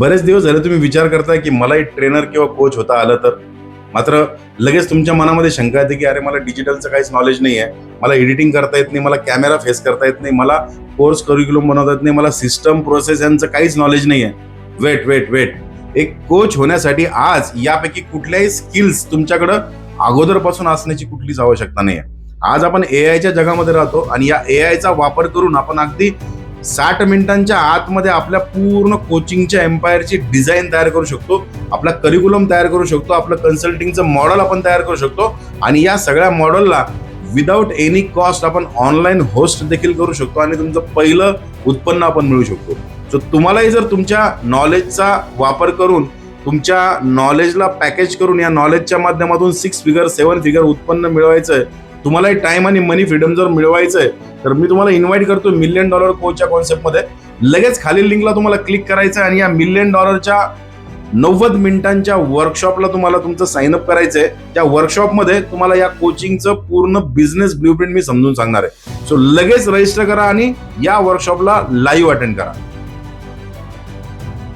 बरेच दिवस झाले तुम्ही विचार करताय की मला एक ट्रेनर किंवा कोच होता आलं तर. मात्र लगेच तुमच्या मनामध्ये शंका येते की अरे मला डिजिटलचं काहीच नॉलेज नाही आहे मला एडिटिंग करता येत नाही मला कॅमेरा फेस करता येत नाही मला कोर्स करिक्युलम बनवता येत नाही मला सिस्टम प्रोसेस यांचं काहीच नॉलेज नाही आहे वेट वेट वेट एक कोच होण्यासाठी आज यापैकी कुठल्याही स्किल्स तुमच्याकडं अगोदरपासून असण्याची कुठलीच आवश्यकता नाही आहे आज आपण ए आयच्या जगामध्ये राहतो आणि या ए आयचा वापर करून आपण अगदी साठ मिनिटांच्या आतमध्ये आपल्या पूर्ण कोचिंगच्या एम्पायरची डिझाईन तयार करू शकतो आपला करिक्युलम तयार करू शकतो आपलं कन्सल्टिंगचं मॉडेल आपण तयार करू शकतो आणि या सगळ्या मॉडेलला विदाऊट एनी कॉस्ट आपण ऑनलाईन होस्ट देखील करू शकतो आणि तुमचं पहिलं उत्पन्न आपण मिळू शकतो. सो तुम्हालाही जर तुमच्या नॉलेजचा वापर करून तुमच्या नॉलेजला पॅकेज करून या नॉलेजच्या माध्यमातून सिक्स फिगर सेवन फिगर उत्पन्न मिळवायचं आहे तुम्हालाही टाइम आणि मनी फ्रीडम जर मिळवायचं आहे तर मी तुम्हाला इन्व्हाइट करतो मिलियन डॉलर कोचच्या कॉन्सेप्टमध्ये लगेच खालील लिंकला तुम्हाला क्लिक करायचं आहे आणि या मिलियन डॉलरच्या नव्वद मिनिटांच्या वर्कशॉपला तुम्हाला तुमचं साइन अप आहे त्या वर्कशॉपमध्ये तुम्हाला या कोचिंगचं पूर्ण बिझनेस ब्ल्यूप्रिंट मी समजून सांगणार आहे. सो लगेच रजिस्टर करा आणि या वर्कशॉपला लाईव्ह अटेंड करा.